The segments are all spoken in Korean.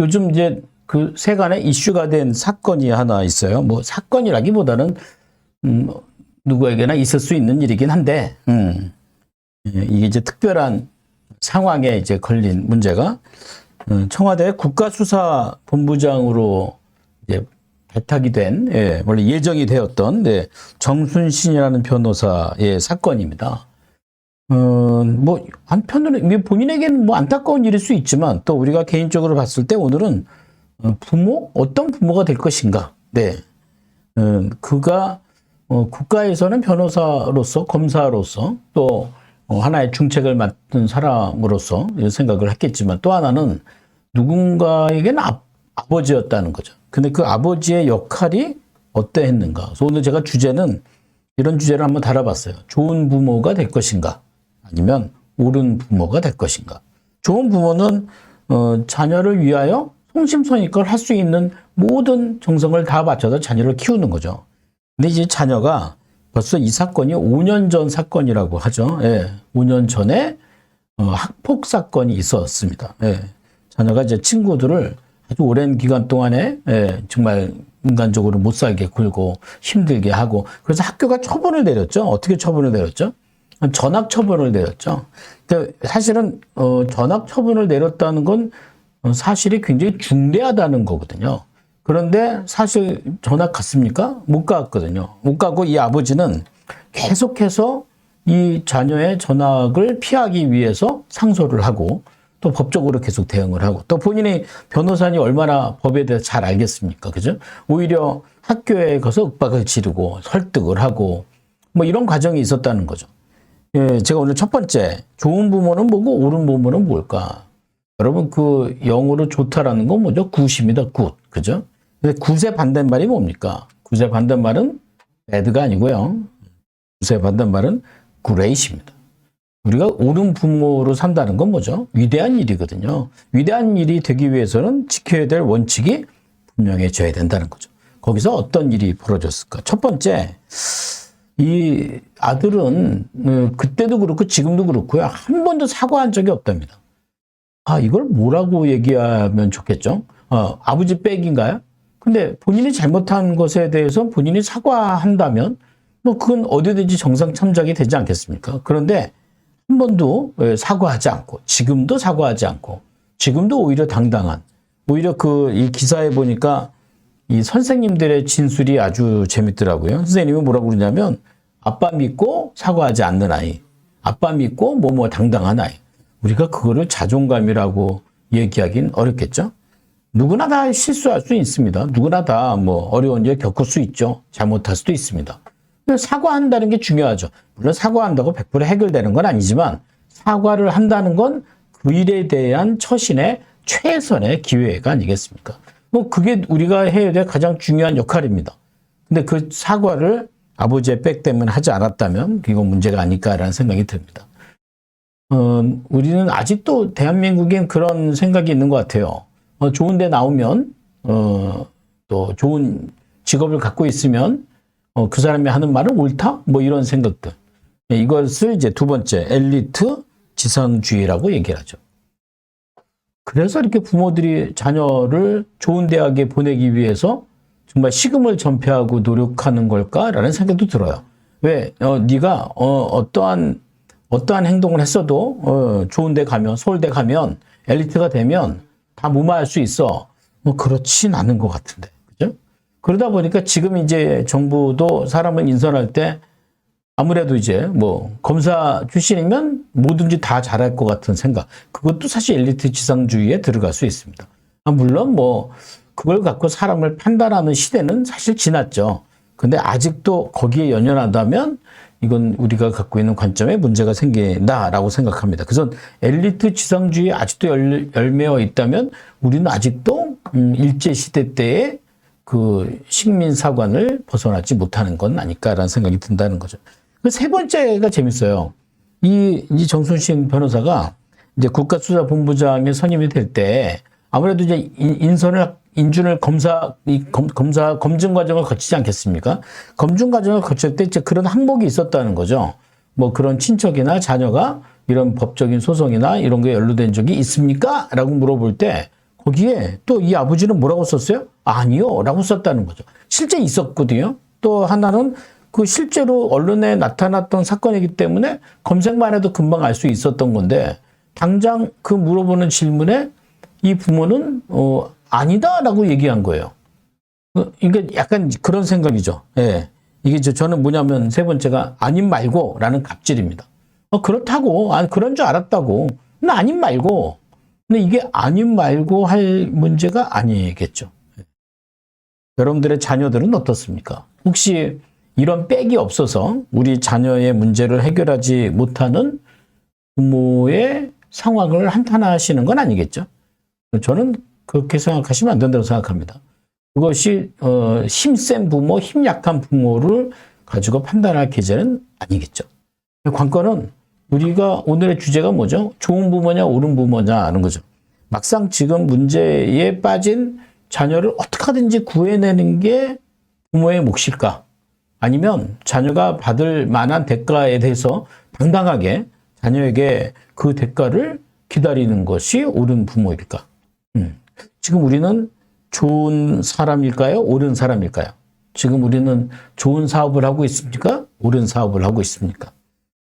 요즘 이제 그 세간에 이슈가 된 사건이 하나 있어요. 뭐 사건이라기보다는 음, 누구에게나 있을 수 있는 일이긴 한데, 음, 예, 이게 이제 특별한 상황에 이제 걸린 문제가 음, 청와대 국가수사본부장으로 이제 발탁이 된 예, 원래 예정이 되었던 네, 정순신이라는 변호사의 사건입니다. 어, 뭐 한편으로는 본인에게는 뭐 안타까운 일일 수 있지만 또 우리가 개인적으로 봤을 때 오늘은 어, 부모 어떤 부모가 될 것인가. 네, 어, 그가 어, 국가에서는 변호사로서 검사로서 또 어, 하나의 중책을 맡은 사람으로서 이런 생각을 했겠지만 또 하나는 누군가에게는 아, 아버지였다는 거죠. 근데 그 아버지의 역할이 어떠했는가. 그래서 오늘 제가 주제는 이런 주제를 한번 달아봤어요. 좋은 부모가 될 것인가 아니면 옳은 부모가 될 것인가. 좋은 부모는 어, 자녀를 위하여 성심성의껏 할 수 있는 모든 정성을 다 바쳐서 자녀를 키우는 거죠. 근데 이제 자녀가 벌써 이 사건이 5년 전 사건이라고 하죠. 예, 5년 전에 어, 학폭 사건이 있었습니다. 예, 자녀가 이제 친구들을 아주 오랜 기간 동안에 예, 정말 인간적으로 못 살게 굴고 힘들게 하고 그래서 학교가 처분을 내렸죠. 어떻게 처분을 내렸죠? 전학 처분을 내렸죠. 근데 사실은 어, 전학 처분을 내렸다는 건 어, 사실이 굉장히 중대하다는 거거든요. 그런데 사실 전학 갔습니까? 못 갔거든요. 못 가고 이 아버지는 계속해서 이 자녀의 전학을 피하기 위해서 상소를 하고 또 법적으로 계속 대응을 하고 또 본인이 변호사니 얼마나 법에 대해서 잘 알겠습니까? 그죠? 오히려 학교에 가서 윽박을 지르고 설득을 하고 뭐 이런 과정이 있었다는 거죠. 예, 제가 오늘 첫 번째 좋은 부모는 뭐고 옳은 부모는 뭘까? 여러분 그 영어로 좋다라는 건 뭐죠? 굿입니다. 굿. 그죠? 근데 굿의 반대말이 뭡니까? 굿의 반대말은 bad가 아니고요. 굿의 반대말은 great입니다. 우리가 옳은 부모로 산다는 건 뭐죠? 위대한 일이거든요. 위대한 일이 되기 위해서는 지켜야 될 원칙이 분명해져야 된다는 거죠. 거기서 어떤 일이 벌어졌을까? 첫 번째, 이 아들은 어, 그때도 그렇고 지금도 그렇고요. 한 번도 사과한 적이 없답니다. 아, 이걸 뭐라고 얘기하면 좋겠죠? 어, 아버지 백인가요? 근데 본인이 잘못한 것에 대해서 본인이 사과한다면 뭐 그건 어디든지 정상 참작이 되지 않겠습니까? 그런데 한 번도 예, 사과하지 않고 지금도 사과하지 않고 지금도 오히려 당당한 오히려 그 이 기사에 보니까 이 선생님들의 진술이 아주 재밌더라고요. 선생님이 뭐라고 그러냐면 아빠 믿고 사과하지 않는 아이, 아빠 믿고 뭐뭐 당당한 아이. 우리가 그거를 자존감이라고 얘기하긴 어렵겠죠. 누구나 다 실수할 수 있습니다. 누구나 다 뭐 어려운 일 겪을 수 있죠. 잘못할 수도 있습니다. 사과한다는 게 중요하죠. 물론 사과한다고 100% 해결되는 건 아니지만 사과를 한다는 건 그 일에 대한 처신의 최선의 기회가 아니겠습니까? 뭐 그게 우리가 해야 될 가장 중요한 역할입니다. 근데 그 사과를 아버지의 백 때문에 하지 않았다면 이건 문제가 아닐까라는 생각이 듭니다. 어, 우리는 아직도 대한민국엔 그런 생각이 있는 것 같아요. 어, 좋은 데 나오면, 어, 또 좋은 직업을 갖고 있으면, 어, 그 사람이 하는 말은 옳다? 뭐 이런 생각들. 예, 이것을 이제 두 번째, 엘리트 지상주의라고 얘기를 하죠. 그래서 이렇게 부모들이 자녀를 좋은 대학에 보내기 위해서 정말 시금을 전폐하고 노력하는 걸까라는 생각도 들어요. 왜? 어, 네가 어, 어떠한 어떠한 행동을 했어도 어, 좋은 데 가면 서울대 가면 엘리트가 되면 다 무마할 수 있어. 뭐 그렇진 않은 것 같은데. 그죠? 그러다 보니까 지금 이제 정부도 사람을 인선할 때 아무래도 이제 뭐 검사 출신이면 뭐든지 다 잘할 것 같은 생각. 그것도 사실 엘리트 지상주의에 들어갈 수 있습니다. 아, 물론 뭐 그걸 갖고 사람을 판단하는 시대는 사실 지났죠. 근데 아직도 거기에 연연한다면 이건 우리가 갖고 있는 관점에 문제가 생긴다라고 생각합니다. 그래서 엘리트 지상주의 아직도 열, 열매어 있다면 우리는 아직도 음, 일제 시대 때의 그 식민 사관을 벗어나지 못하는 건 아닐까라는 생각이 든다는 거죠. 그 세 번째가 재밌어요. 이, 이 정순신 변호사가 이제 국가수사본부장에 선임이 될 때 아무래도 이제 인- 인선을 인준을 검사 이 검, 검사 검증 과정을 거치지 않겠습니까? 검증 과정을 거칠 때 이제 그런 항목이 있었다는 거죠. 뭐 그런 친척이나 자녀가 이런 법적인 소송이나 이런 게 연루된 적이 있습니까? 라고 물어볼 때 거기에 또 이 아버지는 뭐라고 썼어요? 아니요. 라고 썼다는 거죠. 실제 있었거든요. 또 하나는 그 실제로 언론에 나타났던 사건이기 때문에 검색만 해도 금방 알 수 있었던 건데 당장 그 물어보는 질문에 이 부모는 어, 아니다라고 얘기한 거예요. 어, 이게 약간 그런 생각이죠. 예. 이게 저- 저는 뭐냐면 세 번째가 아님 말고라는 갑질입니다. 어, 그렇다고, 아, 그런 줄 알았다고. 근데 아님 말고. 근데 이게 아님 말고 할 문제가 아니겠죠. 예. 여러분들의 자녀들은 어떻습니까? 혹시 이런 백이 없어서 우리 자녀의 문제를 해결하지 못하는 부모의 상황을 한탄하시는 건 아니겠죠? 저는 그렇게 생각하시면 안 된다고 생각합니다. 그것이 어, 힘센 부모, 힘 약한 부모를 가지고 판단할 계제는 아니겠죠. 관건은 우리가 오늘의 주제가 뭐죠? 좋은 부모냐, 옳은 부모냐 하는 거죠. 막상 지금 문제에 빠진 자녀를 어떻게 하든지 구해내는 게 부모의 몫일까? 아니면 자녀가 받을 만한 대가에 대해서 당당하게 자녀에게 그 대가를 기다리는 것이 옳은 부모일까? 음. 지금 우리는 좋은 사람일까요? 옳은 사람일까요? 지금 우리는 좋은 사업을 하고 있습니까? 옳은 사업을 하고 있습니까?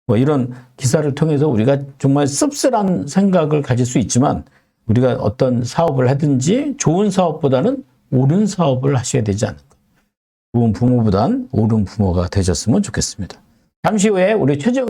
뭐 이런 기사를 통해서 우리가 정말 씁쓸한 생각을 가질 수 있지만 우리가 어떤 사업을 하든지 좋은 사업보다는 옳은 사업을 하셔야 되지 않을까. 좋은 부모보단 옳은 부모가 되셨으면 좋겠습니다. 잠시 후에 우리 최재훈